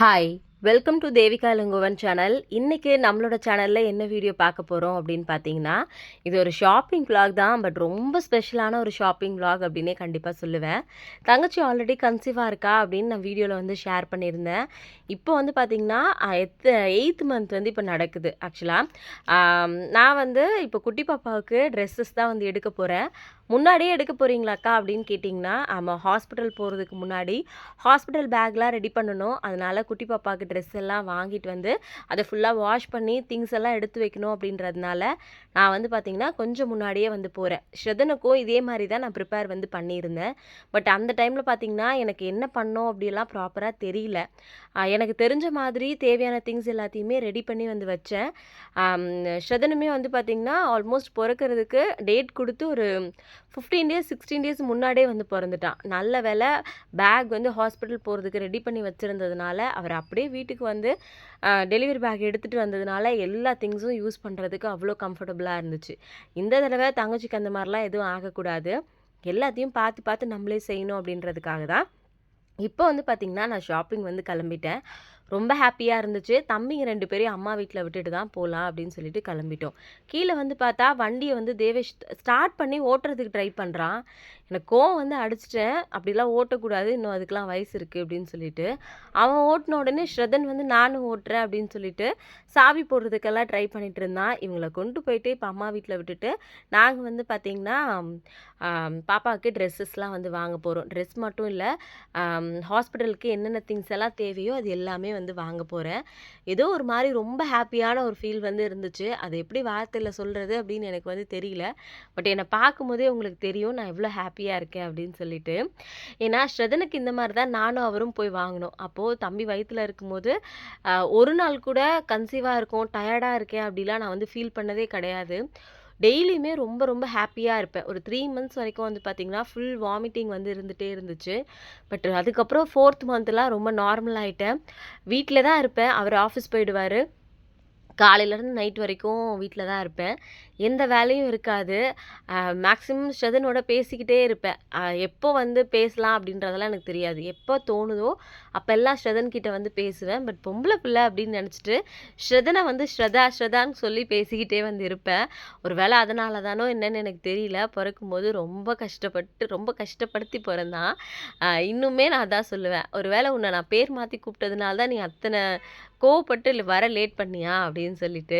Hi welcome to Devika language channel இன்றைக்கி நம்மளோட சேனலில் என்ன வீடியோ பார்க்க போகிறோம் அப்படின்னு பார்த்தீங்கன்னா இது ஒரு ஷாப்பிங் vlog தான் பட் ரொம்ப ஸ்பெஷலான ஒரு ஷாப்பிங் vlog அப்படின்னே கண்டிப்பாக சொல்லுவேன். தங்கச்சி ஆல்ரெடி கன்சீவாக இருக்கா அப்படின்னு நான் வீடியோவில் வந்து ஷேர் பண்ணியிருந்தேன். இப்போ வந்து பார்த்திங்கன்னா எத் எயித் மந்த் வந்து இப்போ நடக்குது ஆக்சுவலாக நான் வந்து இப்போ குட்டி பாப்பாவுக்கு ட்ரெஸ்ஸஸ் தான் வந்து எடுக்க போகிறேன் முன்னாடியே எடுக்க போகிறீங்களாக்கா அப்படின்னு கேட்டிங்கன்னா ஆமாம் ஹாஸ்பிட்டல் போகிறதுக்கு முன்னாடி ஹாஸ்பிட்டல் பேக்லாம் ரெடி பண்ணணும். அதனால் குட்டி பாப்பாவுக்கு ட்ரெஸ் எல்லாம் வாங்கிட்டு வந்து அதை ஃபுல்லாக வாஷ் பண்ணி திங்ஸ் எல்லாம் எடுத்து வைக்கணும் அப்படின்றதுனால நான் வந்து பார்த்திங்கன்னா கொஞ்சம் முன்னாடியே வந்து போகிறேன் ஸ்ரதனுக்கும் இதே மாதிரி தான் நான் ப்ரிப்பேர் வந்து பண்ணியிருந்தேன். பட் அந்த டைமில் பார்த்திங்கன்னா எனக்கு என்ன பண்ணோம் அப்படிலாம் ப்ராப்பராக தெரியல. எனக்கு தெரிஞ்ச மாதிரி தேவையான திங்ஸ் எல்லாத்தையுமே ரெடி பண்ணி வந்து வச்சேன். ஸ்ரதனுமே வந்து பார்த்திங்கன்னா ஆல்மோஸ்ட் பிறக்கிறதுக்கு டேட் கொடுத்து ஒரு ஃபிஃப்டீன் டேஸ் சிக்ஸ்டீன் டேஸ் முன்னாடியே வந்து பிறந்துட்டான். நல்ல வேலை பேக் வந்து ஹாஸ்பிட்டல் போகிறதுக்கு ரெடி பண்ணி வச்சுருந்ததுனால அவர் அப்படியே வீட்டுக்கு வந்து டெலிவரி பேக் எடுத்துகிட்டு வந்ததுனால எல்லா திங்ஸும் யூஸ் பண்ணுறதுக்கு அவ்வளோ கம்ஃபர்டபுளாக இருந்துச்சு. இந்த தடவை தங்கச்சிக்கு அந்த மாதிரிலாம் எதுவும் ஆகக்கூடாது. எல்லாத்தையும் பார்த்து பார்த்து நம்மளே செய்யணும் அப்படின்றதுக்காக தான். இப்போ வந்து பார்த்திங்கன்னா நான் ஷாப்பிங் வந்து கிளம்பிட்டேன். ரொம்ப ஹாப்பியாக இருந்துச்சு. தம்பிங்க ரெண்டு பேரையும் அம்மா வீட்டில் விட்டுட்டு தான் போகலாம் அப்படின்னு சொல்லிட்டு கிளம்பிட்டோம். கீழே வந்து பார்த்தா வண்டியை வந்து தேவேஷ் ஸ்டார்ட் பண்ணி ஓட்டுறதுக்கு ட்ரை பண்ணுறான் எனக்கு கோவம் வந்து அடிச்சிட்டேன். அப்படிலாம் ஓட்டக்கூடாது. இன்னும் அதுக்கெலாம் வயசு இருக்குது அப்படின்னு சொல்லிட்டு அவன் ஓட்டின உடனே ஸ்ரதன் வந்து நானும் ஓட்டுறேன் அப்படின்னு சொல்லிட்டு சாவி போடுறதுக்கெல்லாம் ட்ரை பண்ணிட்டு இருந்தான். இவங்களை கொண்டு போயிட்டு இப்போ அம்மா வீட்டில் விட்டுட்டு நாங்கள் வந்து பார்த்திங்கன்னா பாப்பாவுக்கு ட்ரெஸ்ஸஸ்லாம் வந்து வாங்க போகிறோம் ட்ரெஸ் மட்டும் இல்லை ஹாஸ்பிட்டலுக்கு என்னென்ன திங்ஸ் எல்லாம் தேவையோ அது எல்லாமே வந்து வாங்க போகிறேன் ஏதோ ஒரு மாதிரி ரொம்ப ஹாப்பியான ஒரு ஃபீல் வந்து இருந்துச்சு. அது எப்படி வார்த்தையில் சொல்கிறது அப்படின்னு எனக்கு வந்து தெரியல. பட் என்னை பார்க்கும்போதே உங்களுக்கு தெரியும் நான் எவ்வளோ ஹாப்பியாக இருக்கேன் அப்படின்னு சொல்லிட்டு. ஏன்னா ஸ்ரதனுக்கு இந்த மாதிரி தான் நானும் அவரும் போய் வாங்கினோம். அப்போது தம்பி வயிற்றில் இருக்கும்போது ஒரு நாள் கூட கன்சீவாக இருக்கும் டயர்டாக இருக்கேன் அப்படிலாம் நான் வந்து ஃபீல் பண்ணதே கிடையாது. டெய்லியுமே ரொம்ப ரொம்ப ஹாப்பியாக இருப்பேன். ஒரு த்ரீ மந்த்ஸ் வரைக்கும் வந்து பார்த்திங்கன்னா ஃபுல் வாமிட்டிங் வந்து இருந்துகிட்டே இருந்துச்சு. பட் அதுக்கப்புறம் ஃபோர்த் மந்த்லாம் ரொம்ப நார்மல் ஆகிட்டேன் வீட்டில் தான் இருப்பேன். அவர் ஆஃபீஸ் போயிடுவார். காலையிலேருந்து நைட் வரைக்கும் வீட்டில் தான் இருப்பேன். எந்த வேலையும் இருக்காது. மேக்ஸிமம் ஸ்ரதனோட பேசிக்கிட்டே இருப்பேன். எப்போ வந்து பேசலாம் அப்படின்றதெல்லாம் எனக்கு தெரியாது. எப்போ தோணுதோ அப்போல்லாம் ஸ்ரதன் கிட்ட வந்து பேசுவேன். பட் பொம்பளை பிள்ளை அப்படின்னு நினச்சிட்டு ஸ்ரதனை வந்து ஸ்ரதா ஸ்ரதான்னு சொல்லி பேசிக்கிட்டே வந்து இருப்பேன். ஒரு வேளை அதனால தானோ என்னன்னு எனக்கு தெரியல. பிறக்கும்போது ரொம்ப கஷ்டப்பட்டு ரொம்ப கஷ்டப்படுத்தி பிறந்தான். இன்னுமே நான் அதான் சொல்லுவேன். ஒரு வேளை உன்னை நான் பேர் மாற்றி கூப்பிட்டதுனால தான் நீ அத்தனை கோவப்பட்டு இல்லை வர லேட் பண்ணியா? அப்படின்னு சொல்லிட்டு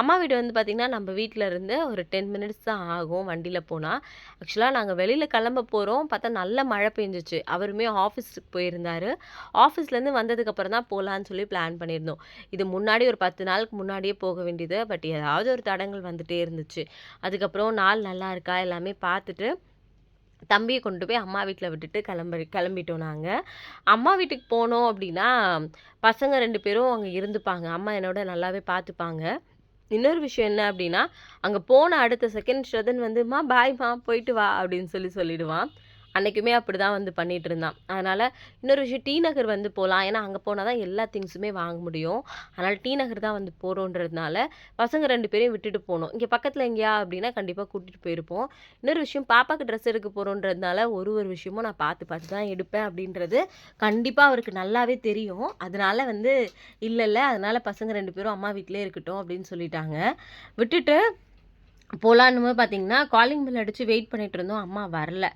அம்மா வீடு வந்து பார்த்திங்கன்னா நம்ம வீட்டில் இருந்து ஒரு டென் மினிட்ஸ் தான் ஆகும் வண்டியில் போனால் ஆக்சுவலாக நாங்கள் வெளியில் கிளம்ப போகிறோம் பார்த்தா நல்ல மழை பெஞ்சிச்சு. அவருமே ஆஃபீஸுக்கு போயிருந்தார். ஆஃபீஸ்லேருந்து வந்ததுக்கப்புறம் தான் போகலான்னு சொல்லி பிளான் பண்ணியிருந்தோம். இது முன்னாடி ஒரு பத்து நாளுக்கு முன்னாடியே போக வேண்டியது. பட் ஏதாவது ஒரு தடங்கள் வந்துகிட்டே இருந்துச்சு. அதுக்கப்புறம் நாள் நல்லா இருக்கா? எல்லாமே பார்த்துட்டு தம்பியை கொண்டு போய் அம்மா வீட்டில் விட்டுட்டு கிளம்பி கிளம்பிட்டோம் நாங்கள் அம்மா வீட்டுக்கு போனோம் அப்படின்னா பசங்க ரெண்டு பேரும் அங்கே இருந்துப்பாங்க. அம்மா என்னோட நல்லாவே பார்த்துப்பாங்க இன்னொரு விஷயம் என்ன அப்படின்னா அங்கே போன அடுத்த செகண்ட் ஸ்ரதன் வந்துமா பாய்மா போயிட்டு வா அப்படின்னு சொல்லி சொல்லிடுவான். அன்றைக்குமே அப்படி தான் வந்து பண்ணிகிட்டு இருந்தான். அதனால் இன்னொரு விஷயம் டி நகர் வந்து போகலாம் ஏன்னா அங்கே போனால் தான் எல்லா திங்ஸுமே வாங்க முடியும். அதனால் டி நகர் தான் வந்து போகிறோன்றதுனால பசங்க ரெண்டு பேரையும் விட்டுட்டு போகணும் இங்கே பக்கத்தில் எங்கேயா அப்படின்னா கண்டிப்பாக கூட்டிகிட்டு போயிருப்போம். இன்னொரு விஷயம் பாப்பாக்கு ட்ரெஸ் எடுக்க போகிறோன்றதுனால ஒரு ஒரு விஷயமும் நான் பார்த்து பார்த்து தான் எடுப்பேன் அப்படின்றது கண்டிப்பாக அவருக்கு நல்லாவே தெரியும். அதனால் வந்து இல்லை இல்லை. அதனால் பசங்க ரெண்டு பேரும் அம்மா வீட்டிலே இருக்கட்டும் அப்படின்னு சொல்லிட்டாங்க. விட்டுட்டு போகலான்னு பார்த்தீங்கன்னா காலிங் பில் அடித்து வெயிட் பண்ணிகிட்டு இருந்தோம். அம்மா வரல.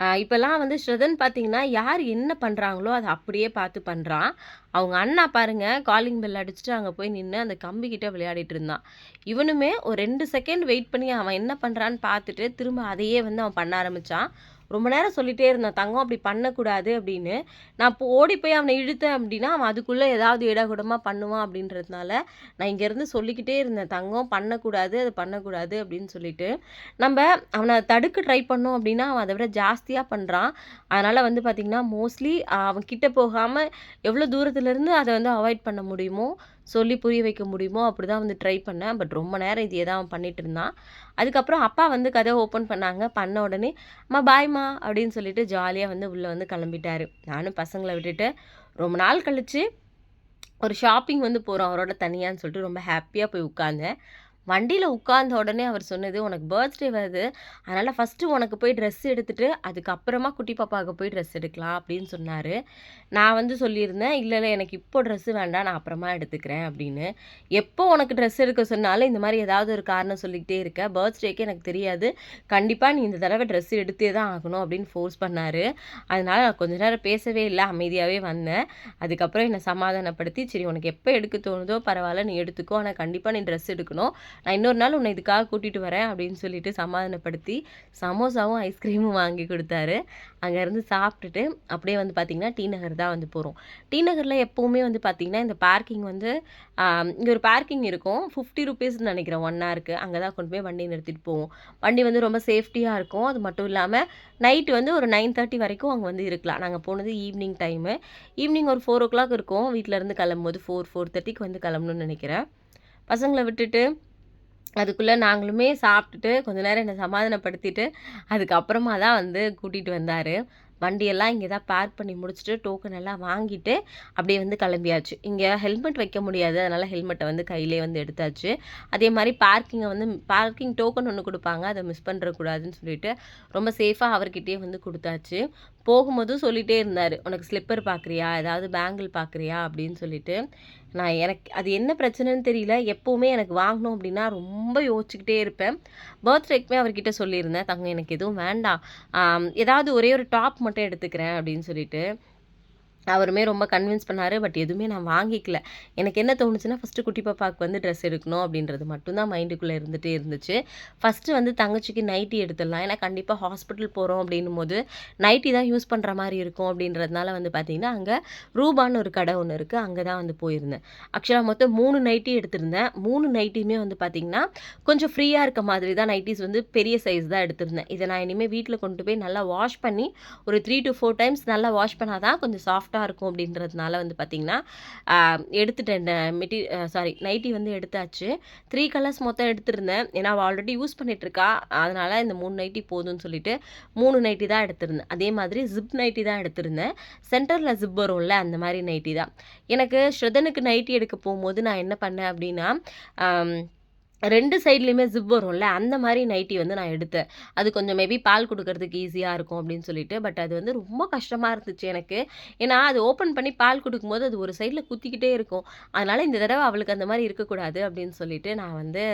இப்போல்லாம் வந்து ஸ்ரதன் பார்த்தீங்கன்னா யார் என்ன பண்ணுறாங்களோ அதை அப்படியே பார்த்து பண்ணுறான் அவங்க அண்ணா பாருங்க காலிங் பெல் அடிச்சுட்டு அங்கே போய் நின்று அந்த கம்பிக்கிட்ட விளையாடிட்டு இருந்தான். இவனுமே ஒரு ரெண்டு செகண்ட் வெயிட் பண்ணி அவன் என்ன பண்ணுறான்னு பார்த்துட்டு திரும்ப அதையே வந்து அவன் பண்ண ஆரம்பித்தான் ரொம்ப நேரம் சொல்லிட்டே இருந்தான் தங்கம் அப்படி பண்ணக்கூடாது அப்படின்னு. நான் இப்போ ஓடி போய் அவனை இழுத்தேன் அப்படின்னா அவன் அதுக்குள்ளே ஏதாவது இடகுடமாக பண்ணுவான் அப்படின்றதுனால நான் இங்கேருந்து சொல்லிக்கிட்டே இருந்தேன் தங்கம் பண்ணக்கூடாது அது பண்ணக்கூடாது அப்படின்னு சொல்லிட்டு. நம்ம அவனை தடுக்க ட்ரை பண்ணோம் அப்படின்னா அவன் அதை விட ஜாஸ்தியாக பண்ணுறான் அதனால் வந்து பார்த்திங்கன்னா மோஸ்ட்லி அவன் கிட்ட போகாமல் எவ்வளோ தூரத்துலேருந்து அதை வந்து அவாய்ட் பண்ண முடியுமோ சொல்லி புரிய வைக்க முடியுமோ அப்படி தான் வந்து ட்ரை பண்ணேன். பட் ரொம்ப நேரம் இதையே தான் அவன் பண்ணிட்டு இருந்தான். அதுக்கப்புறம் அப்பா வந்து கதை ஓப்பன் பண்ணாங்க. பண்ண உடனே அம்மா பாய்மா அப்படின்னு சொல்லிட்டு ஜாலியாக வந்து உள்ளே வந்து கிளம்பிட்டாரு. நானும் பசங்களை விட்டுட்டு ரொம்ப நாள் கழித்து ஒரு ஷாப்பிங் வந்து போகிறோம் அவரோட தனியான்னு சொல்லிட்டு ரொம்ப ஹாப்பியாக போய் உட்காந்தேன் வண்டியில் உட்கார்ந்த உடனே அவர் சொன்னது, "உனக்கு பர்த்டே வருது. அதனால் ஃபர்ஸ்ட்டு உனக்கு போய் ட்ரெஸ் எடுத்துகிட்டு அதுக்கப்புறமா குட்டி பாப்பாவுக்கு போய் ட்ரெஸ் எடுக்கலாம்." அப்படின்னு சொன்னார் நான் வந்து சொல்லியிருந்தேன், இல்லை இல்லை எனக்கு இப்போ ட்ரெஸ் வேண்டாம். நான் அப்புறமா எடுத்துக்கிறேன்." அப்படின்னு. எப்போ உனக்கு ட்ரெஸ் எடுக்க சொன்னாலும் இந்த மாதிரி ஏதாவது ஒரு காரணம் சொல்லிக்கிட்டே இருக்க. பர்த்டேக்கு எனக்கு தெரியாது. கண்டிப்பாக நீ இந்த தடவை ட்ரெஸ் எடுத்தே தான் ஆகணும் அப்படின்னு ஃபோர்ஸ் பண்ணார் அதனால் நான் கொஞ்ச நேரம் பேசவே இல்லை அமைதியாகவே வந்தேன். அதுக்கப்புறம் என்னை சமாதானப்படுத்தி, "சரி உனக்கு எப்போ எடுக்க தோணுதோ பரவாயில்ல நீ எடுத்துக்கோ. ஆனால் கண்டிப்பாக நீ ட்ரெஸ் எடுக்கணும். நான் இன்னொரு நாள் உன்ன இதுக்காக கூட்டிட்டு வரேன்." அப்படின்னு சொல்லிட்டு சமாதானப்படுத்தி, சமோசாவும், ஐஸ்கிரீமும் வாங்கி கொடுத்தாரு அங்கேருந்து சாப்பிட்டுட்டு அப்படியே வந்து பார்த்தீங்கன்னா, டி நகர் தான் வந்து போகிறோம் டி நகரில் எப்போவுமே வந்து பார்த்தீங்கன்னா, இந்த பார்க்கிங் வந்து இங்கே ஒரு பார்க்கிங் இருக்கும். ₹50 நெனைக்கிறேன் 1 ஹாருக்கு. அங்கே தான் கொண்டு போய் வண்டி நிறுத்திட்டு போவோம். வண்டி வந்து ரொம்ப சேஃப்டியாக இருக்கும். அது மட்டும் இல்லாமல் நைட்டு வந்து ஒரு 9:30 வரைக்கும் அங்கே வந்து இருக்கலாம். நாங்கள் போனது ஈவினிங் டைமு. ஈவினிங் ஒரு 4:00 இருக்கும். வீட்லருந்து கிளம்பும்போது 4, 4:30க்கு வந்து கிளம்பணும்னு நினைக்கிறேன் பசங்களை விட்டுட்டு அதுக்குள்ளே நாங்களுமே சாப்பிட்டுட்டு, கொஞ்ச நேரம் என்னை சமாதானப்படுத்திட்டு, அதுக்கப்புறமா தான் வந்து கூட்டிகிட்டு வந்தார் வண்டியெல்லாம் இங்கே தான் பார்க் பண்ணி முடிச்சுட்டு, டோக்கன் எல்லாம் வாங்கிட்டு, அப்படியே வந்து கிளம்பியாச்சு. இங்கே ஹெல்மெட் வைக்க முடியாது. அதனால் ஹெல்மெட்டை வந்து கையிலேயே வந்து எடுத்தாச்சு. அதே மாதிரி பார்க்கிங்கை வந்து பார்க்கிங் டோக்கன் ஒன்று கொடுப்பாங்க அதை மிஸ் பண்ணுறக்கூடாதுன்னு சொல்லிட்டு, ரொம்ப சேஃபாக அவர்கிட்டயே வந்து கொடுத்தாச்சு போகும்போதும் சொல்லிகிட்டே இருந்தார் "உனக்கு ஸ்லிப்பர் பார்க்குறியா? ஏதாவது பேங்கிள் பார்க்குறியா?" அப்படின்னு சொல்லிட்டு. நான் எனக்கு அது என்ன பிரச்சனைன்னு தெரியல. எப்போவுமே எனக்கு வாங்கணும் அப்படின்னா ரொம்ப யோசிச்சுக்கிட்டே இருப்பேன். பர்த்டேக்குமே அவர்கிட்ட சொல்லியிருந்தேன், தங்க எனக்கு எதுவும் வேண்டாம். ஏதாவது ஒரே ஒரு டாப் மட்டும் எடுத்துக்கிறேன்." அப்படின்னு சொல்லிட்டு. அவருமே ரொம்ப கன்வின்ஸ் பண்ணார் பட் எதுவுமே நான் வாங்கிக்கல. எனக்கு என்ன தோணுச்சுன்னா, ஃபர்ஸ்ட்டு குட்டி பாப்பாவுக்கு வந்து ட்ரெஸ் எடுக்கணும் அப்படின்றது மட்டும்தான் மைண்டுக்குள்ளே இருந்துகிட்டே இருந்துச்சு. ஃபர்ஸ்ட்டு வந்து தங்கச்சிக்கு நைட்டி எடுத்துடலாம். ஏன்னா கண்டிப்பாக ஹாஸ்பிட்டல் போகிறோம் அப்படின்னும் போது நைட்டி தான் யூஸ் பண்ணுற மாதிரி இருக்கும் அப்படின்றதுனால வந்து பார்த்திங்கன்னா அங்கே ரூபான்னு ஒரு கடை ஒன்று இருக்குது அங்கே தான் வந்து போயிருந்தேன். ஆக்சுவலாக மொத்தம் மூணு நைட்டி எடுத்திருந்தேன். மூணு நைட்டியுமே வந்து பார்த்திங்கன்னா கொஞ்சம் ஃப்ரீயாக இருக்க மாதிரி தான் நைட்டிஸ் வந்து பெரிய சைஸ் தான் எடுத்திருந்தேன். இதை நான் இனிமேல் வீட்டில் கொண்டு போய் நல்லா வாஷ் பண்ணி, ஒரு 3-4 டைம்ஸ் நல்லா வாஷ் பண்ணால் தான் கொஞ்சம் சாஃப்டாக இருக்கும் அப்படின்றதுனால வந்து பார்த்தீங்கன்னா, எடுத்துட்டேன். மெட்டி சாரி நைட்டி வந்து எடுத்தாச்சு. த்ரீ கலர்ஸ் மொத்தம் எடுத்திருந்தேன். ஏன்னா அவள் ஆல்ரெடி யூஸ் பண்ணிகிட்ருக்கா அதனால் இந்த மூணு நைட்டி போதும்னு சொல்லிட்டு, மூணு நைட்டி தான் எடுத்திருந்தேன். அதே மாதிரி ஜிப் நைட்டி தான் எடுத்திருந்தேன். சென்டரில் ஜிப் வரும்ல, அந்த மாதிரி நைட்டி தான். எனக்கு ஸ்ரதனுக்கு நைட்டி எடுக்க போகும்போது நான் என்ன பண்ணேன் அப்படின்னா, ரெண்டு சைட்லேயுமே ஜிப் வரும்ல, அந்த மாதிரி நைட்டி வந்து நான் எடுத்தேன். அது கொஞ்சம் மேபி பால் கொடுக்கறதுக்கு ஈஸியாக இருக்கும் அப்படின்னு சொல்லிட்டு. பட் அது வந்து ரொம்ப கஷ்டமாக இருந்துச்சு எனக்கு. ஏன்னா அது ஓப்பன் பண்ணி பால் கொடுக்கும்போது அது ஒரு சைடில் குத்திக்கிட்டே இருக்கும். அதனால் இந்த தடவை அவளுக்கு அந்த மாதிரி இருக்கக்கூடாது அப்படின்னு சொல்லிட்டு, நான் வந்து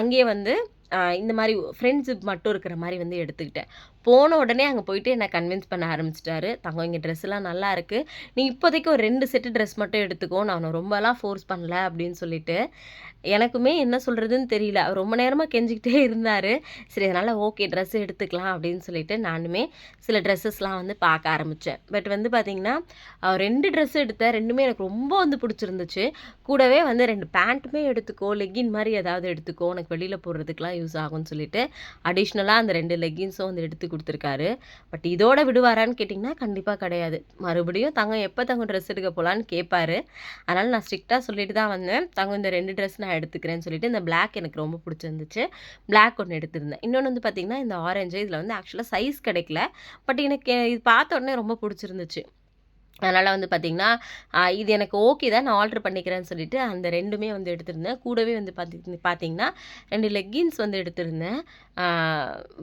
அங்கேயே வந்து இந்த மாதிரி ஃப்ரெண்ட்ஷிப் மட்டும் இருக்கிற மாதிரி வந்து எடுத்துக்கிட்டேன். போன உடனே அங்கே போயிட்டு என்னை கன்வின்ஸ் பண்ண ஆரம்பிச்சிட்டாரு "தங்கம் இங்கே ட்ரெஸ்லாம் நல்லாயிருக்கு. நீ இப்போதைக்கு ஒரு ரெண்டு செட்டு ட்ரெஸ் மட்டும் எடுத்துக்கோ. நான் ரொம்பலாம் ஃபோர்ஸ் பண்ணல." அப்படின்னு சொல்லிட்டு. எனக்குமே என்ன சொல்கிறதுன்னு தெரியல. அவர் ரொம்ப நேரமாக கெஞ்சிக்கிட்டே இருந்தார் சரி அதனால் ஓகே ட்ரெஸ் எடுத்துக்கலாம் அப்படின்னு சொல்லிட்டு, நானுமே சில ட்ரெஸ்ஸஸ்லாம் வந்து பார்க்க ஆரம்பித்தேன் பட் வந்து பார்த்திங்கன்னா அவர் ரெண்டு ட்ரெஸ் எடுத்தேன். ரெண்டுமே எனக்கு ரொம்ப வந்து பிடிச்சிருந்துச்சு கூடவே வந்து ரெண்டு பேண்ட்டுமே எடுத்துக்கோ, லெக்கின் மாதிரி ஏதாவது எடுத்துக்கோ. உனக்கு வெளியில் போடுறதுக்குலாம் யூஸ் ஆகும்னு சொல்லிட்டு, அடிஷ்னலாக அந்த ரெண்டு லெக்கின்ஸும் வந்து எடுத்து கொடுத்துருக்காரு பட் இதோட விடுவாரான்னு கேட்டிங்கன்னா கண்டிப்பாக கிடையாது. மறுபடியும் தங்க எப்போ தங்க ட்ரெஸ் எடுக்க போகலான்னு கேட்பாரு. அதனால் நான் ஸ்ட்ரிக்டாக சொல்லிட்டு தான் வந்தேன். தங்க இந்த ரெண்டு ட்ரெஸ் நான் எடுத்துக்கிறேன்னு" சொல்லிட்டு, இந்த பிளாக் எனக்கு ரொம்ப பிடிச்சிருந்துச்சு பிளாக் ஒன்று எடுத்திருந்தேன். இன்னொன்று வந்து பார்த்திங்கன்னா இந்த ஆரஞ்சு இதில் வந்து ஆக்சுவலாக சைஸ் கிடைக்கல. பட் எனக்கு இது பார்த்த உடனே ரொம்ப பிடிச்சிருந்துச்சு அதனால் வந்து பார்த்திங்கன்னா இது எனக்கு ஓகே தான். நான் ஆர்டர் பண்ணிக்கிறேன்னு சொல்லிட்டு, அந்த ரெண்டுமே வந்து எடுத்திருந்தேன். கூடவே வந்து பார்த்து பார்த்தீங்கன்னா, ரெண்டு லெக்கின்ஸ் வந்து எடுத்திருந்தேன்.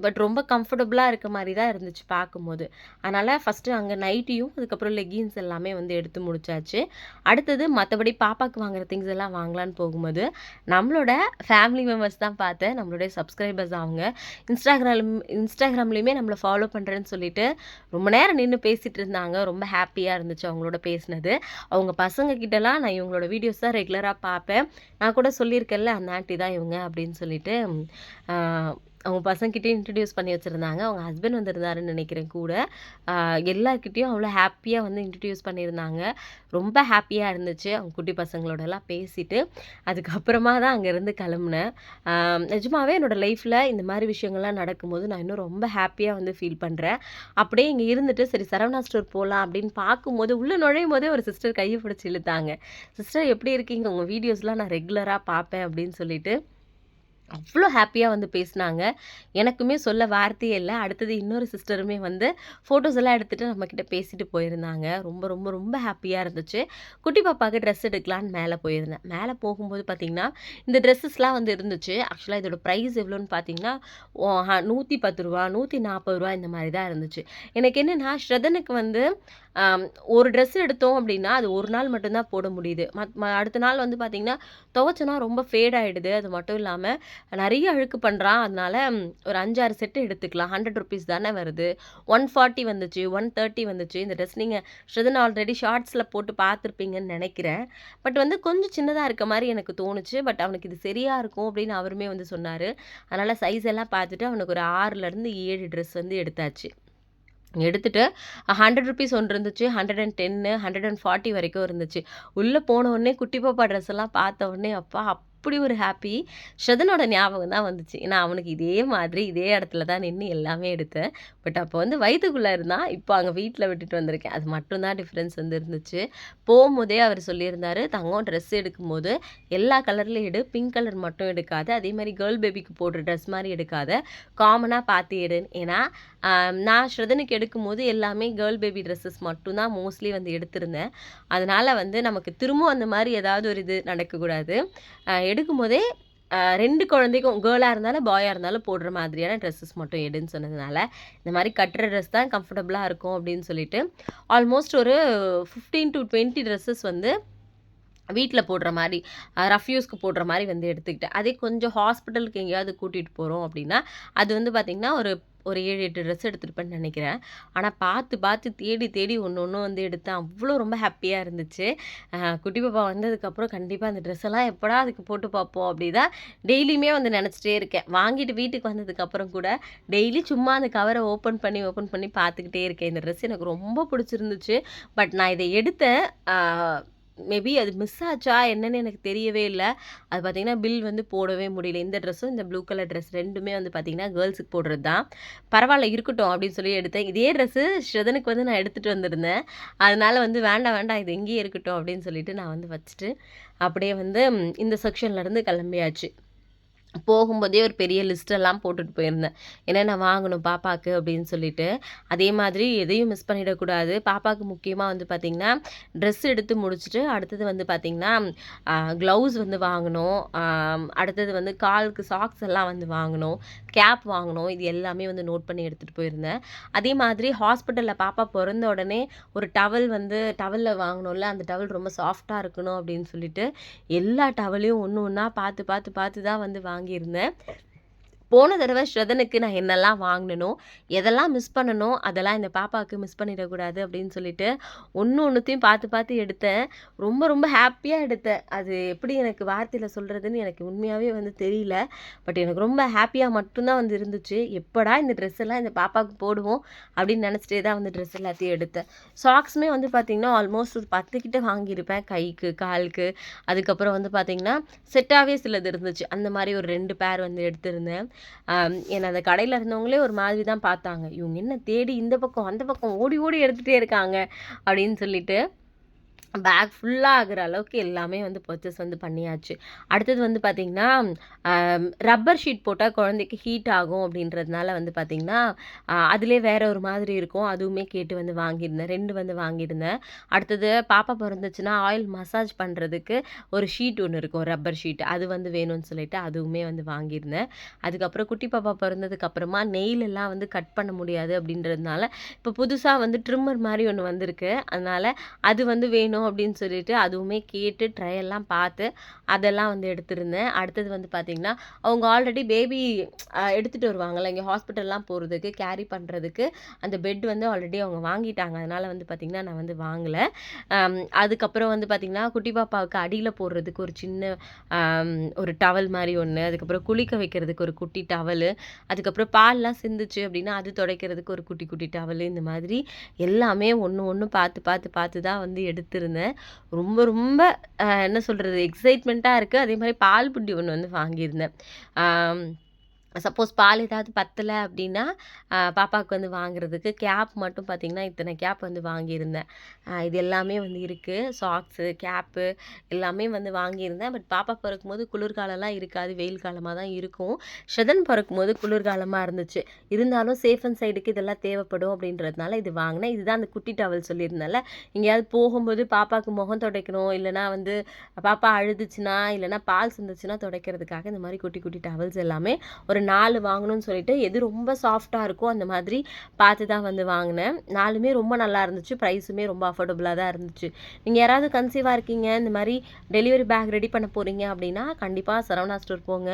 பட் ரொம்ப கம்ஃபர்டபுளாக இருக்க மாதிரி தான் இருந்துச்சு பார்க்கும்போது. அதனால் ஃபர்ஸ்ட்டு அங்கே நைட்டியும், அதுக்கப்புறம் லெக்கின்ஸ் எல்லாமே வந்து எடுத்து முடிச்சாச்சு. அடுத்தது மற்றபடி பாப்பாவுக்கு வாங்குற திங்ஸ் எல்லாம் வாங்கலான்னு போகும்போது, நம்மளோட ஃபேமிலி மெம்பர்ஸ் தான் பார்த்தேன். நம்மளுடைய சப்ஸ்கிரைபர்ஸ் அவங்க. இன்ஸ்டாகிராம் இன்ஸ்டாகிராம்லேயுமே நம்மளை ஃபாலோ பண்ணுறேன்னு சொல்லிட்டு, ரொம்ப நேரம் நின்று பேசிகிட்டு இருந்தாங்க. ரொம்ப ஹேப்பியா இருந்துச்சு அவங்களோட பேசினது. அவங்க பசங்க கிட்டலாம் நான் இவங்களோட வீடியோஸ் தான் ரெகுலராக பார்ப்பேன். நான் கூட சொல்லியிருக்கேன்ல, அந்த ஆண்டி தான் இவங்க அப்படின்னு சொல்லிட்டு, அவங்க பசங்ககிட்டயும் இன்ட்ரடியூஸ் பண்ணி வச்சுருந்தாங்க அவங்க ஹஸ்பண்ட் வந்திருந்தாருன்னு நினைக்கிறேன் கூட. எல்லாருக்கிட்டேயும் அவ்வளோ ஹாப்பியாக வந்து இன்ட்ரடியூஸ் பண்ணியிருந்தாங்க. ரொம்ப ஹாப்பியாக இருந்துச்சு. அவங்க குட்டி பசங்களோடலாம் பேசிட்டு, அதுக்கப்புறமா தான் அங்கேருந்து கிளம்புனேன். நிஜமாகவே என்னோடய லைஃப்பில் இந்த மாதிரி விஷயங்கள்லாம் நடக்கும்போது, நான் இன்னும் ரொம்ப ஹாப்பியாக வந்து ஃபீல் பண்ணுறேன் அப்படியே இங்கே இருந்துட்டு, சரி சரவணா ஸ்டோர் போகலாம் அப்படின்னு பார்க்கும்போது, உள்ளே நுழையும் போதே ஒரு சிஸ்டர் கையை பிடிச்சி இழுத்தாங்க. "சிஸ்டர் எப்படி இருக்கீங்க? உங்கள் வீடியோஸ்லாம் நான் ரெகுலராக பார்ப்பேன்." அப்படின்னு சொல்லிட்டு. அவ்வளோ ஹாப்பியாக வந்து பேசினாங்க. எனக்குமே சொல்ல வார்த்தையே இல்லை. அடுத்தது இன்னொரு சிஸ்டருமே வந்து ஃபோட்டோஸ் எல்லாம் எடுத்துகிட்டு நம்மக்கிட்ட பேசிட்டு போயிருந்தாங்க. ரொம்ப ரொம்ப ரொம்ப ஹாப்பியாக இருந்துச்சு. குட்டி பாப்பாவுக்கு ட்ரெஸ் எடுக்கலான்னு மேலே போயிருந்தேன். மேலே போகும்போது பார்த்திங்கன்னா இந்த ட்ரெஸ்ஸஸ்லாம் வந்து இருந்துச்சு. ஆக்சுவலாக இதோட ப்ரைஸ் எவ்வளோன்னு பார்த்தீங்கன்னா நூற்றி பத்து ரூபா நூற்றி நாற்பது ரூபா இந்த மாதிரி தான் இருந்துச்சு. எனக்கு என்னென்னா ஸ்ரதனுக்கு வந்து ஒரு ட்ரெஸ் எடுத்தோம் அப்படின்னா அது ஒரு நாள் மட்டும்தான் போட முடியுது. மத் அடுத்த நாள் வந்து பார்த்திங்கன்னா துவைச்சோன்னா ரொம்ப ஃபேட் ஆகிடுது அது மட்டும் இல்லாமல் நிறைய அழுக்கு பண்ணுறான் அதனால் ஒரு அஞ்சாறு செட்டு எடுத்துக்கலாம். ஹண்ட்ரட் ருபீஸ் தானே வருது. ஒன் ஃபார்ட்டி வந்துச்சு ஒன் தேர்ட்டி வந்துச்சு. இந்த ட்ரெஸ் நீங்கள் ஸ்ருதன் ஆல்ரெடி ஷார்ட்ஸில் போட்டு பார்த்துருப்பீங்கன்னு நினைக்கிறேன். பட் வந்து கொஞ்சம் சின்னதாக இருக்க மாதிரி எனக்கு தோணுச்சு. பட் அவனுக்கு இது சரியாக இருக்கும் அப்படின்னு அவருமே வந்து சொன்னார். அதனால் சைஸ் எல்லாம் பார்த்துட்டு அவனுக்கு ஒரு ஆறுலேருந்து ஏழு ட்ரெஸ் வந்து எடுத்தாச்சு. எடுத்துட்டு ஹண்ட்ரட் ருபீஸ் ஒன்று இருந்துச்சு ஹண்ட்ரட் அண்ட் டென்னு ஹண்ட்ரட் அண்ட் ஃபார்ட்டி வரைக்கும் இருந்துச்சு. உள்ளே போன உடனே குட்டி பாப்பா ட்ரெஸ் எல்லாம் பார்த்த உடனே அப்பா அப்படி ஒரு ஹாப்பி ஷதனோட ஞாபகம் தான் வந்துச்சு. ஏன்னா அவனுக்கு இதே மாதிரி இதே இடத்துல தான் நின்று எல்லாமே எடுத்தேன். பட் அப்போ வந்து வயிற்றுக்குள்ளே இருந்தால் இப்போ அங்கே வீட்டில் விட்டுட்டு வந்திருக்கேன். அது மட்டும்தான் டிஃப்ரென்ஸ் வந்து இருந்துச்சு. போகும்போதே அவர் சொல்லியிருந்தார் தங்கம் ட்ரெஸ் எடுக்கும்போது எல்லா கலர்லேயும் எடு. பிங்க் கலர் மட்டும் எடுக்காது. அதே மாதிரி கேர்ள் பேபிக்கு போடுற ட்ரெஸ் மாதிரி எடுக்காத. காமனாக பார்த்து எடு. ஏன்னா நான் ஸ்ரதனுக்கு எடுக்கும்போது எல்லாமே கேர்ள் பேபி ட்ரெஸ்ஸஸ் மட்டும்தான் மோஸ்ட்லி வந்து எடுத்திருந்தேன். அதனால் வந்து நமக்கு திரும்பவும் அந்த மாதிரி ஏதாவது ஒரு இது நடக்கக்கூடாது. எடுக்கும்போதே ரெண்டு குழந்தைக்கும் கேர்ளாக இருந்தாலும் பாயாக இருந்தாலும் போடுற மாதிரியான ட்ரெஸ்ஸஸ் மட்டும் எடுன்னு சொன்னதுனால இந்த மாதிரி கட்டுற ட்ரெஸ் தான் கம்ஃபர்டபுளாக இருக்கும் அப்படின்னு சொல்லிட்டு ஆல்மோஸ்ட் ஒரு ஃபிஃப்டீன் டு டுவெண்ட்டி ட்ரெஸ்ஸஸ் வந்து வீட்டில் போடுற மாதிரி ரஃப் யூஸ்க்கு போடுற மாதிரி வந்து எடுத்துக்கிட்டேன். அதே கொஞ்சம் ஹாஸ்பிட்டலுக்கு எங்கேயாவது கூட்டிகிட்டு போகிறோம் அப்படின்னா அது வந்து பார்த்திங்கன்னா ஒரு ஒரு ஏழு எட்டு ட்ரெஸ் எடுத்துருப்பேன்னு நினைக்கிறேன். ஆனால் பார்த்து பார்த்து தேடி தேடி ஒன்று ஒன்று வந்து எடுத்தேன் அவ்வளோ ரொம்ப ஹாப்பியாக இருந்துச்சு. குட்டி பாப்பா வந்ததுக்கப்புறம் கண்டிப்பாக அந்த ட்ரெஸ் எல்லாம் எப்படா அதுக்கு போட்டு பார்ப்போம் அப்படி தான் டெய்லியுமே வந்து நினச்சிட்டே இருக்கேன். வாங்கிட்டு வீட்டுக்கு வந்ததுக்கப்புறம் கூட டெய்லி சும்மா அந்த கவரை ஓப்பன் பண்ணி ஓப்பன் பண்ணி பார்த்துக்கிட்டே இருக்கேன். இந்த ட்ரெஸ் எனக்கு ரொம்ப பிடிச்சிருந்துச்சு. பட் நான் இதை எடுத்தேன். மேபி அது மிஸ் ஆச்சா? என்னன்னு எனக்கு தெரியவே இல்லை. அது பார்த்திங்கன்னா பில் வந்து போடவே முடியல. இந்த ட்ரெஸ்ஸும் இந்த ப்ளூ கலர் ட்ரெஸ் ரெண்டுமே வந்து பார்த்திங்கன்னா கேர்ள்ஸுக்கு போடுறது தான் பரவாயில்ல இருக்கட்டும் அப்படின்னு சொல்லி எடுத்தேன். இதே ட்ரெஸ்ஸு ஸ்ரதனுக்கு வந்து நான் எடுத்துகிட்டு வந்திருந்தேன். அதனால் வந்து வேண்டாம் வேண்டாம் இது எங்கேயே இருக்கட்டும் அப்படின்னு சொல்லிட்டு நான் வந்து வச்சுட்டு அப்படியே வந்து இந்த செக்ஷன்லேருந்து கிளம்பியாச்சு. போகும்போதே ஒரு பெரிய லிஸ்ட்டெல்லாம் போட்டுட்டு போயிருந்தேன். என்னென்ன வாங்கணும் பாப்பாவுக்கு அப்படின்னு சொல்லிட்டு. அதே மாதிரி எதையும் மிஸ் பண்ணிடக்கூடாது. பாப்பாவுக்கு முக்கியமாக வந்து பார்த்திங்கன்னா ட்ரெஸ் எடுத்து முடிச்சுட்டு அடுத்தது வந்து பார்த்திங்கன்னா க்ளவுஸ் வந்து வாங்கணும். அடுத்தது வந்து காலுக்கு சாக்ஸ் எல்லாம் வந்து வாங்கணும். கேப் வாங்கணும். இது எல்லாமே வந்து நோட் பண்ணி எடுத்துகிட்டு போயிருந்தேன். அதே மாதிரி ஹாஸ்பிட்டலில் பாப்பா பிறந்த உடனே ஒரு டவல் வந்து டவலில் வாங்கணும்ல அந்த டவல் ரொம்ப சாஃப்டாக இருக்கணும் அப்படின்னு சொல்லிட்டு எல்லா டவலையும் ஒன்று ஒன்றா பார்த்து பார்த்து பார்த்து தான் வந்து வாங்கி வாங்கியிருந்தேன் போன தடவை ஸ்ரதனுக்கு நான் என்னெல்லாம் வாங்கினனோ எதெல்லாம் மிஸ் பண்ணனோ அதெல்லாம் இந்த பாப்பாவுக்கு மிஸ் பண்ணிடக்கூடாது அப்படின்னு சொல்லிட்டு ஒன்று ஒன்றுத்தையும் பார்த்து பார்த்து எடுத்தேன். ரொம்ப ரொம்ப ஹாப்பியாக எடுத்தேன். அது எப்படி எனக்கு வார்த்தையில் சொல்கிறதுன்னு எனக்கு உண்மையாகவே வந்து தெரியல. பட் எனக்கு ரொம்ப ஹாப்பியாக மட்டும்தான் வந்து இருந்துச்சு. எப்படா இந்த ட்ரெஸ் எல்லாம் இந்த பாப்பாவுக்கு போடுவோம் அப்படின்னு நினச்சிட்டே தான் வந்து ட்ரெஸ் எல்லாத்தையும் எடுத்தேன். சாக்ஸுமே வந்து பார்த்திங்கன்னா ஆல்மோஸ்ட் ஒரு பத்து கிட்ட வாங்கியிருப்பேன். கைக்கு காலுக்கு. அதுக்கப்புறம் வந்து பார்த்திங்கன்னா செட்டாகவே சிலது இருந்துச்சு. அந்த மாதிரி ஒரு ரெண்டு பேர் வந்து எடுத்திருந்தேன். என்னை அந்த கடையில் இருந்தவங்களே ஒரு மாதிரி தான் பார்த்தாங்க. இவங்க என்ன தேடி இந்த பக்கம் அந்த பக்கம் ஓடி ஓடி எடுத்துகிட்டே இருக்காங்க அப்படின்னு சொல்லிட்டு பேக் ஃபுல்லாக ஆகிற அளவுக்கு எல்லாமே வந்து பர்ச்சேஸ் வந்து பண்ணியாச்சு. அடுத்தது வந்து பார்த்திங்கன்னா ரப்பர் ஷீட் போட்டால் குழந்தைக்கு ஹீட் ஆகும் அப்படின்றதுனால வந்து பார்த்திங்கன்னா அதிலே வேறு ஒரு மாதிரி இருக்கும். அதுவுமே கேட்டு வந்து வாங்கியிருந்தேன். ரெண்டு வந்து வாங்கியிருந்தேன். அடுத்தது பாப்பா பிறந்துச்சுன்னா ஆயில் மசாஜ் பண்ணுறதுக்கு ஒரு ஷீட் ஒன்று இருக்கும் ரப்பர் ஷீட் அது வந்து வேணும்னு சொல்லிட்டு அதுவுமே வந்து வாங்கியிருந்தேன். அதுக்கப்புறம் குட்டி பாப்பா பிறந்ததுக்கப்புறமா நெயிலெல்லாம் வந்து கட் பண்ண முடியாது அப்படின்றதுனால இப்போ புதுசாக வந்து ட்ரிம்மர் மாதிரி ஒன்று வந்திருக்கு. அதனால் அது வந்து வேணும் அப்படின்னு சொல்லிட்டு அதுவுமே கேட்டு ட்ரையெல்லாம் பார்த்து அதெல்லாம் வந்து எடுத்திருந்தேன். அடுத்தது வந்து பார்த்திங்கன்னா அவங்க ஆல்ரெடி பேபி எடுத்துகிட்டு வருவாங்கள்ல இங்கே ஹாஸ்பிட்டல்லாம் போகிறதுக்கு கேரி பண்ணுறதுக்கு அந்த பெட் வந்து ஆல்ரெடி அவங்க வாங்கிட்டாங்க. அதனால் வந்து பார்த்திங்கன்னா நான் வந்து வாங்கலை. அதுக்கப்புறம் வந்து பார்த்திங்கன்னா குட்டி பாப்பாவுக்கு அடியில் போடுறதுக்கு ஒரு சின்ன ஒரு டவல் மாதிரி ஒன்று அதுக்கப்புறம் குளிக்க வைக்கிறதுக்கு ஒரு குட்டி டவலு அதுக்கப்புறம் பால்லாம் சிந்துச்சு அப்படின்னா அது துடைக்கிறதுக்கு ஒரு குட்டி குட்டி டவலு இந்த மாதிரி எல்லாமே ஒன்று ஒன்று பார்த்து பார்த்து பார்த்து தான் வந்து எடுத்திருந்தேன். வாங்கியிருந்தேன் ரொம்ப ரொம்ப என்ன சொல்கிறது எக்ஸைட்மெண்ட்டாக இருக்குது அதே மாதிரி பால் புட்டி ஒன்று வந்து வாங்கியிருந்தேன். சப்போஸ் பால் ஏதாவது பத்தலை அப்படின்னா பாப்பாவுக்கு வந்து வாங்குறதுக்கு கேப் மட்டும் பார்த்திங்கன்னா இத்தனை கேப் வந்து வாங்கியிருந்தேன். இது எல்லாமே வந்து இருக்குது சாக்ஸு கேப்பு எல்லாமே வந்து வாங்கியிருந்தேன். பட் பாப்பா பிறக்கும்போது குளிர்காலம்லாம் இருக்காது. வெயில் காலமாக தான் இருக்கும். ஷதன் பிறக்கும்போது குளிர்காலமாக இருந்துச்சு. இருந்தாலும் சேஃப் அண்ட் சைடுக்கு இதெல்லாம் தேவைப்படும் அப்படின்றதுனால இது வாங்கினேன். இதுதான் அந்த குட்டி டவல் சொல்லியிருந்தால எங்கேயாவது போகும்போது பாப்பாவுக்கு முகம் துடைக்கணும். இல்லைனா வந்து பாப்பா அழுதுச்சுன்னா இல்லைனா பால் சிந்துச்சுன்னா துடைக்கிறதுக்காக இந்த மாதிரி குட்டி குட்டி டவல்ஸ் எல்லாமே ஒரு நாலு வாங்கணும்னு சொல்லிட்டு எது ரொம்ப சாஃப்டாக இருக்கோ அந்த மாதிரி பார்த்து தான் வந்து வாங்கினேன். நாலுமே ரொம்ப நல்லா இருந்துச்சு. ப்ரைஸுமே ரொம்ப அஃபோர்டபுளாக தான் இருந்துச்சு. நீங்கள் யாராவது கன்சீவாக இருக்கீங்க இந்த மாதிரி டெலிவரி பேக் ரெடி பண்ண போகிறீங்க அப்படின்னா கண்டிப்பாக சரவணா ஸ்டோர் போங்க.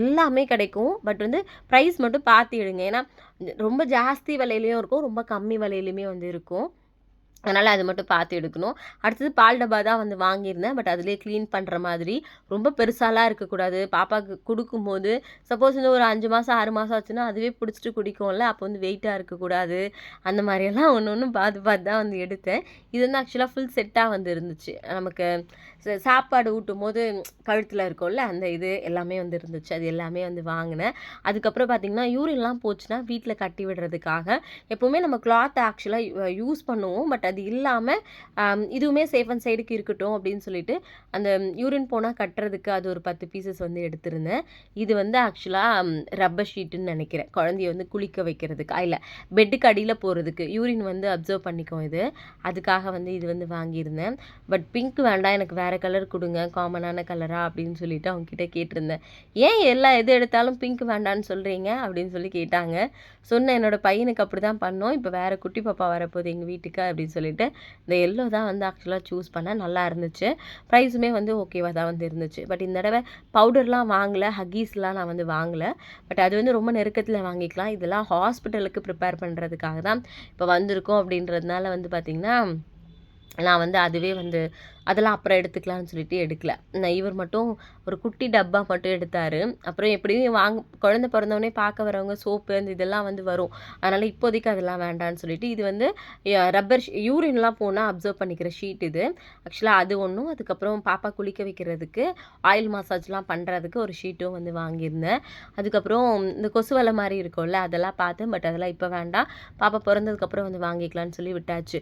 எல்லாமே கிடைக்கும். பட் வந்து ப்ரைஸ் மட்டும் பார்த்து எடுங்க. ஏன்னா ரொம்ப ஜாஸ்தி விலையிலையும் இருக்கும் ரொம்ப கம்மி விலையிலையுமே வந்து இருக்கும். அதனால் அது மட்டும் பார்த்து எடுக்கணும். அடுத்தது பால் டப்பா தான் வந்து வாங்கியிருந்தேன். பட் அதிலே க்ளீன் பண்ணுற மாதிரி ரொம்ப பெருசாலாம் இருக்கக்கூடாது. பாப்பாவுக்கு கொடுக்கும்போது சப்போஸ் வந்து ஒரு அஞ்சு மாதம் ஆறு மாதம் ஆச்சுன்னா அதுவே பிடிச்சிட்டு குடிக்கும்ல. அப்போ வந்து வெயிட்டாக இருக்கக்கூடாது. அந்த மாதிரியெல்லாம் ஒன்று ஒன்று பார்த்து பார்த்து தான் வந்து எடுத்தேன். இது வந்து ஆக்சுவலாக ஃபுல் செட்டாக வந்து இருந்துச்சு. நமக்கு ச- சாப்பாடு ஊட்டும் போது கழுத்தில் இருக்கும்ல அந்த இது எல்லாமே வந்து இருந்துச்சு. அது எல்லாமே வந்து வாங்கினேன். அதுக்கப்புறம் பார்த்திங்கன்னா யூரின்லாம் போச்சுன்னா வீட்டில் கட்டி விடுறதுக்காக எப்போவுமே நம்ம கிளாத் ஆக்சுவலாக யூஸ் பண்ணுவோம். பட் அது இல்லாமல் இதுவுமே சேஃப் அண்ட் சைடுக்கு இருக்கட்டும் அப்படின்னு சொல்லிட்டு அந்த யூரின் போனால் கட்டுறதுக்கு அது ஒரு பத்து பீசஸ் வந்து எடுத்திருந்தேன். இது வந்து ஆக்சுவலாக ரப்பர் ஷீட்டுன்னு நினைக்கிறேன். குழந்தைய வந்து குளிக்க வைக்கிறதுக்கு இல்லை பெட்டுக்கு அடியில் போகிறதுக்கு யூரின் வந்து அப்சர்வ் பண்ணிக்கும் இது. அதுக்காக வந்து இது வந்து வாங்கியிருந்தேன். பட் பிங்க் வேண்டாம் எனக்கு வேறு கலர் கொடுங்க காமனான கலராக அப்படின்னு சொல்லிட்டு அவங்ககிட்ட கேட்டிருந்தேன். ஏன் எல்லா எது எடுத்தாலும் பிங்க் வேண்டான்னு சொல்கிறீங்க அப்படின்னு சொல்லி கேட்டாங்க. சொன்ன என்னோட பையனுக்கு அப்படி தான் பண்ணோம். இப்போ வேறு குட்டி பாப்பா வரப்போகுது எங்கள் வீட்டுக்கு அப்படின்னு சொல்லி சொல்லிட்டு இந்த எல்லோ தான் வந்து ஆக்சுவலாக சூஸ் பண்ணேன் நல்லா இருந்துச்சு. ப்ரைஸுமே வந்து ஓகேவாக தான் வந்து இருந்துச்சு. பட் இந்த தடவை பவுடர்லாம் வாங்கலை ஹக்கீஸ்லாம் நான் வந்து வாங்கலை. பட் அது வந்து ரொம்ப நெருக்கத்தில் வாங்கிக்கலாம். இதெல்லாம் ஹாஸ்பிட்டலுக்கு ப்ரிப்பேர் பண்ணுறதுக்காக தான் இப்போ வந்திருக்கோம் அப்படின்றதுனால வந்து பார்த்திங்கன்னா நான் வந்து அதுவே வந்து அதெல்லாம் அப்புறம் எடுத்துக்கலாம்னு சொல்லிட்டு எடுக்கல. நான் இவர் மட்டும் ஒரு குட்டி டப்பா மட்டும் எடுத்தார். அப்புறம் எப்படியும் வாங்க குழந்த பிறந்தவொடனே பார்க்க வரவங்க சோப்பு அந்த இதெல்லாம் வந்து வரும். அதனால் இப்போதைக்கு அதெல்லாம் வேண்டாம்னு சொல்லிட்டு இது வந்து ரப்பர் யூரின்லாம் போனால் அப்சர்வ் பண்ணிக்கிற ஷீட் இது. ஆக்சுவலாக அது ஒன்றும் அதுக்கப்புறம் பாப்பா குளிக்க வைக்கிறதுக்கு ஆயில் மசாஜ்லாம் பண்ணுறதுக்கு ஒரு ஷீட்டும் வந்து வாங்கியிருந்தேன். அதுக்கப்புறம் இந்த கொசு வலை மாதிரி இருக்கும்ல அதெல்லாம் பார்த்தேன். பட் அதெல்லாம் இப்போ வேண்டாம். பாப்பா பிறந்ததுக்கப்புறம் வந்து வாங்கிக்கலாம்னு சொல்லி விட்டாச்சு.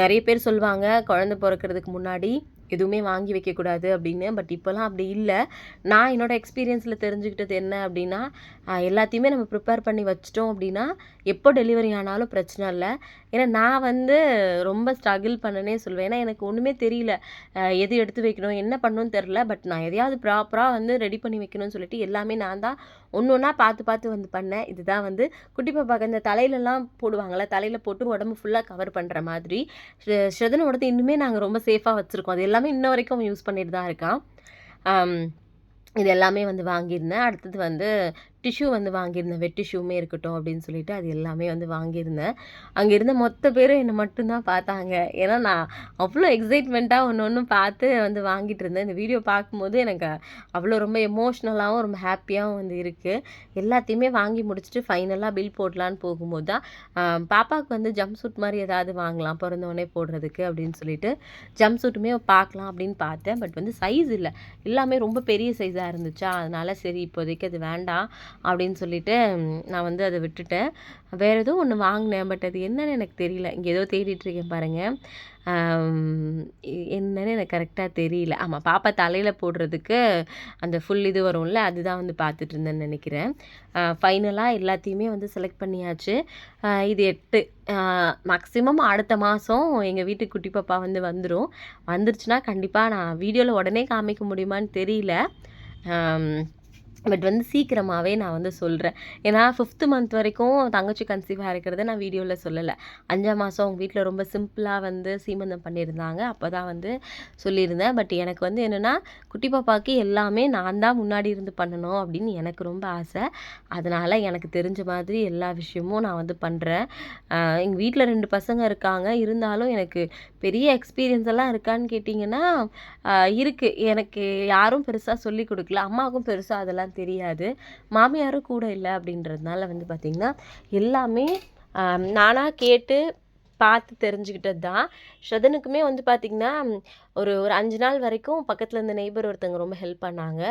நிறைய பேர் சொல்லுவாங்க குழந்த பிறக்கிறதுக்கு முன்னாடி எதுவுமே வாங்கி வைக்கக்கூடாது அப்படின்னு. பட் இப்போலாம் அப்படி இல்லை. நான் என்னோட எக்ஸ்பீரியன்ஸில் தெரிஞ்சுக்கிட்டது என்ன அப்படின்னா எல்லாத்தையுமே நம்ம ப்ரிப்பேர் பண்ணி வச்சிட்டோம் அப்படின்னா எப்போ டெலிவரி ஆனாலும் பிரச்சனை இல்லை. ஏன்னா நான் வந்து ரொம்ப ஸ்ட்ரகிள் பண்ணனே சொல்லுவேன் ஏன்னா எனக்கு ஒன்றுமே தெரியல. எது எடுத்து வைக்கணும் என்ன பண்ணணும்னு தெரில பட் நான் எதையாவது ப்ராப்பராக வந்து ரெடி பண்ணி வைக்கணும்னு சொல்லிட்டு எல்லாமே நான் தான் ஒன்று ஒன்றா பார்த்து பார்த்து வந்து பண்ணேன். இதுதான் வந்து குட்டி பாப்பாக்கு இந்த தலையிலலாம் போடுவாங்கள்ல தலையில் போட்டு உடம்பு ஃபுல்லாக கவர் பண்ணுற மாதிரி. ஸ்ர- ஸ்ரதனோடது இன்னுமே நாங்கள் ரொம்ப சேஃபாக வச்சுருக்கோம். அது எல்லாம் இன்ன வரைக்கும் அவன் யூஸ் பண்ணிட்டு தான் இருக்கான். இது எல்லாமே வந்து வாங்கியிருந்தேன். அடுத்தது வந்து டிஷ்யூ வந்து வாங்கியிருந்தேன். வெட் டிஷ்யூமே இருக்கட்டும் அப்படின்னு சொல்லிட்டு அது எல்லாமே வந்து வாங்கியிருந்தேன். அங்கே இருந்த மொத்த பேரும் என்னை மட்டும்தான் பார்த்தாங்க. ஏன்னா நான் அவ்வளோ எக்ஸைட்மெண்ட்டாக ஒன்று ஒன்று பார்த்து வந்து வாங்கிட்டு இருந்தேன். இந்த வீடியோ பார்க்கும்போது எனக்கு அவ்வளோ ரொம்ப எமோஷ்னலாகவும் ரொம்ப ஹாப்பியாகவும் வந்து இருக்குது எல்லாத்தையுமே வாங்கி முடிச்சுட்டு ஃபைனலாக பில் போடலான்னு போகும்போது தான் பாப்பாவுக்கு வந்து ஜம்ப் சூட் மாதிரி ஏதாவது வாங்கலாம் பிறந்தவொடனே போடுறதுக்கு அப்படின்னு சொல்லிட்டு ஜம்ப் சூட்டுமே பார்க்கலாம் அப்படின்னு பார்த்தேன். பட் வந்து சைஸ் இல்லை. எல்லாமே ரொம்ப பெரிய சைஸாக இருந்துச்சா? அதனால் சரி இப்போதைக்கு அது வேண்டாம். அப்படின்னு சொல்லிட்டு நான் வந்து அதை விட்டுட்டேன். வேறு ஏதோ ஒன்று வாங்கினேன் பட் அது என்னன்னு எனக்கு தெரியல. இங்கே ஏதோ தேடிட்டுருக்கேன் பாருங்கள் என்னன்னு எனக்கு கரெக்டாக தெரியல. ஆமாம் பாப்பா தலையில் போடுறதுக்கு அந்த ஃபுல் இது வரும்ல அதுதான் வந்து பார்த்துட்டு இருந்தேன்னு நினைக்கிறேன். ஃபைனலாக எல்லாத்தையுமே வந்து செலக்ட் பண்ணியாச்சு. இது எட்டு. மேக்ஸிமம் அடுத்த மாதம் எங்கள் வீட்டுக்கு குட்டி பாப்பா வந்து வந்துடும் வந்துருச்சுன்னா கண்டிப்பாக நான் வீடியோவில் உடனே காமிக்க முடியுமான்னு தெரியல. பட் வந்து சீக்கிரமாகவே நான் வந்து சொல்கிறேன் ஏன்னா ஃபிஃப்த்து மந்த் வரைக்கும் தங்கச்சி கன்சீவாக இருக்கிறத நான் வீடியோவில் சொல்லலை. அஞ்சாம் மாதம் அவங்க வீட்டில் ரொம்ப சிம்பிளாக வந்து சீமந்தம் பண்ணியிருந்தாங்க. அப்போ தான் வந்து சொல்லியிருந்தேன். பட் எனக்கு வந்து என்னென்னா குட்டி பாப்பாவுக்கு எல்லாமே நான் தான் முன்னாடி இருந்து பண்ணணும் அப்படின்னு எனக்கு ரொம்ப ஆசை. அதனால் எனக்கு தெரிஞ்ச மாதிரி எல்லா விஷயமும் நான் வந்து பண்ணுறேன் எங்கள் வீட்டில் ரெண்டு பசங்க இருக்காங்க. இருந்தாலும் எனக்கு பெரிய எக்ஸ்பீரியன்ஸ் எல்லாம் இருக்கான்னு கேட்டிங்கன்னா இருக்குது எனக்கு யாரும் பெருசாக சொல்லி கொடுக்கல. அம்மாவுக்கும் பெருசாக அதெல்லாம் தெரியாது. மாமியாரும் கூட இல்லை அப்படின்றதுனால வந்து பார்த்திங்கன்னா எல்லாமே நானாக கேட்டு பார்த்து தெரிஞ்சுக்கிட்டது தான் ஷதனுக்குமே வந்து பார்த்திங்கன்னா ஒரு ஒரு அஞ்சு நாள் வரைக்கும் பக்கத்தில் இருந்த நெய்பர் ஒருத்தவங்க ரொம்ப ஹெல்ப் பண்ணாங்க.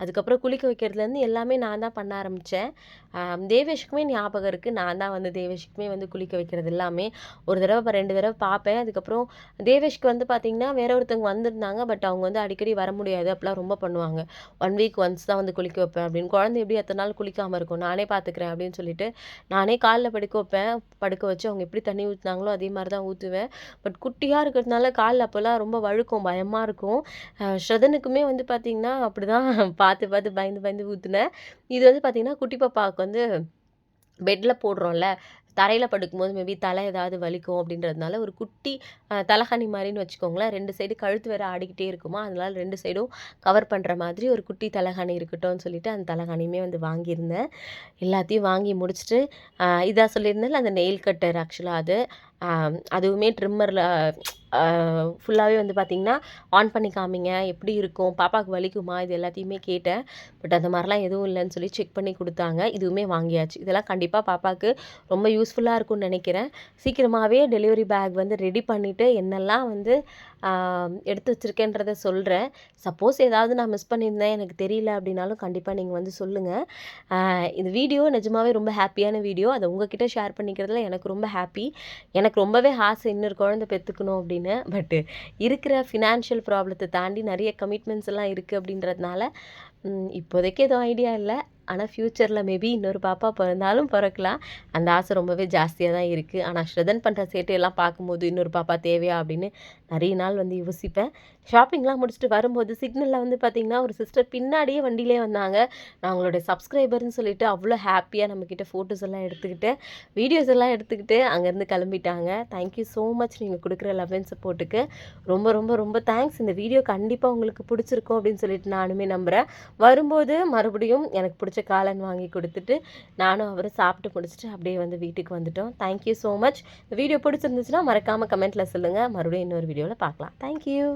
அதுக்கப்புறம் குளிக்க வைக்கிறதுலேருந்து எல்லாமே நான் தான் பண்ண ஆரம்பித்தேன் தேவேஷுக்குமே தேவேஷ்க்குமே ஞாபகம் இருக்குது நான் தான் வந்து தேவேஷுக்குமே வந்து குளிக்க வைக்கிறது எல்லாமே. ஒரு தடவை ரெண்டு தடவை பார்ப்பேன். அதுக்கப்புறம் தேவேஷ்க்கு வந்து பார்த்திங்கன்னா வேற ஒருத்தவங்க வந்திருந்தாங்க. பட் அவங்க வந்து அடிக்கடி வர முடியாது. அப்படிலாம் ரொம்ப பண்ணுவாங்க. ஒன் வீக் ஒன்ஸ் தான் வந்து குளிக்க வைப்பேன் அப்படின்னு. குழந்தை எப்படி எத்தனை நாள் குளிக்காமல் இருக்கும்? நானே பார்த்துக்கிறேன் அப்படின்னு சொல்லிட்டு, நானே காலில் படுக்க வைப்பேன். படுக்க வச்சு அவங்க எப்படி தண்ணி ஊற்றினாங்களோ அதே மாதிரி தான் ஊற்றுவேன் பட் குட்டியாக இருக்கிறதுனால காலில் அப்போல்லாம் ரொம்ப இருக்கும் பயமாக இருக்கும். ஸ்ரதனுக்குமே வந்து பார்த்தீங்கன்னா, அப்படிதான் பார்த்து பார்த்து பயந்து பயந்து ஊற்றுனேன் இது வந்து பார்த்திங்கன்னா குட்டி பாப்பாவுக்கு வந்து பெட்டில் போடுறோம்ல, தரையில் படுக்கும்போது மேபி தலை ஏதாவது வலிக்கும் அப்படின்றதுனால, ஒரு குட்டி தலைகாணி மாதிரின்னு வச்சுக்கோங்களேன். ரெண்டு சைடு கழுத்து வேற ஆடிக்கிட்டே இருக்குமா, அதனால ரெண்டு சைடும் கவர் பண்ணுற மாதிரி ஒரு குட்டி தலைகாணி இருக்கட்டும்னு சொல்லிட்டு, அந்த தலைகாணியுமே வந்து வாங்கியிருந்தேன். எல்லாத்தையும் வாங்கி முடிச்சுட்டு, இதாக சொல்லியிருந்தேன் அந்த நெயில் கட்டர் ஆக்சுவலாக அது. அதுவுமே ட்ரிம்மரில் ஃபுல்லாகவே வந்து பார்த்திங்கன்னா ஆன் பண்ணி காமிங்க. எப்படி இருக்கும்? பாப்பாவுக்கு வலிக்குமா? இது எல்லாத்தையுமே கேட்டேன். பட் அந்த மாதிரிலாம் எதுவும் இல்லைன்னு சொல்லி செக் பண்ணி கொடுத்தாங்க இதுவுமே வாங்கியாச்சு. இதெல்லாம் கண்டிப்பாக பாப்பாவுக்கு ரொம்ப யூஸ்ஃபுல்லாக இருக்கும்னு நினைக்கிறேன் சீக்கிரமாகவே டெலிவரி பேக் வந்து ரெடி பண்ணிவிட்டு என்னெல்லாம் வந்து எடுத்து வச்சுருக்கேன்றத சொல்கிறேன் சப்போஸ் ஏதாவது நான் மிஸ் பண்ணியிருந்தேன், எனக்கு தெரியல அப்படின்னாலும் கண்டிப்பாக நீங்கள் வந்து சொல்லுங்கள் இந்த வீடியோ நிஜமாவே ரொம்ப ஹாப்பியான வீடியோ. அதை உங்ககிட்ட ஷேர் பண்ணிக்கிறதுல எனக்கு ரொம்ப ஹாப்பி எனக்கு ரொம்பவே ஆசை இன்னொரு குழந்தை பெற்றுக்கணும் அப்படின்னு. பட்டு இருக்கிற ஃபினான்ஷியல் ப்ராப்ளத்தை தாண்டி நிறைய கமிட்மெண்ட்ஸ் எல்லாம் இருக்குது அப்படின்றதுனால, இப்போதைக்கு எதுவும் ஐடியா இல்லை ஆனால் ஃப்யூச்சரில் மேபி இன்னொரு பாப்பா பிறந்தாலும் பிறக்கலாம் அந்த ஆசை ரொம்பவே ஜாஸ்தியாக தான் இருக்குது ஆனால் ஸ்ரதன் பண்ணுற சேட்டையெல்லாம் பார்க்கும்போது, இன்னொரு பாப்பா தேவையா? அப்படின்னு நிறைய நாள் வந்து யோசிப்பேன். ஷாப்பிங்லாம் முடிச்சுட்டு வரும்போது சிக்னலில் வந்து பார்த்தீங்கன்னா, ஒரு சிஸ்டர் பின்னாடியே வண்டியிலே வந்தாங்க. நான் அவங்களுடைய சப்ஸ்கிரைபர்னு சொல்லிட்டு அவ்வளோ ஹாப்பியாக நம்மக்கிட்ட ஃபோட்டோஸ் எல்லாம் எடுத்துக்கிட்டு, வீடியோஸ் எல்லாம் எடுத்துக்கிட்டு அங்கேருந்து கிளம்பிட்டாங்க. தேங்க் யூ ஸோ மச் நீங்கள் கொடுக்குற லவ் அண்ட் சப்போர்ட்டுக்கு. ரொம்ப ரொம்ப ரொம்ப தேங்க்ஸ். இந்த வீடியோ கண்டிப்பாக உங்களுக்கு பிடிச்சிருக்கும் அப்படின்னு சொல்லிட்டு நானுமே நம்புறேன். வரும்போது மறுபடியும் எனக்கு பிடிச்ச காளான் வாங்கி கொடுத்துட்டு நானும் அவரும் சாப்பிட்டு முடிச்சுட்டு அப்படியே வந்து வீட்டுக்கு வந்துட்டோம். Thank you so much. இந்த வீடியோ பிடிச்சிருந்துச்சுன்னா மறக்காம கமெண்ட்ல சொல்லுங்க. மறுபடியும் இன்னொரு வீடியோவில் பார்க்கலாம். Thank you.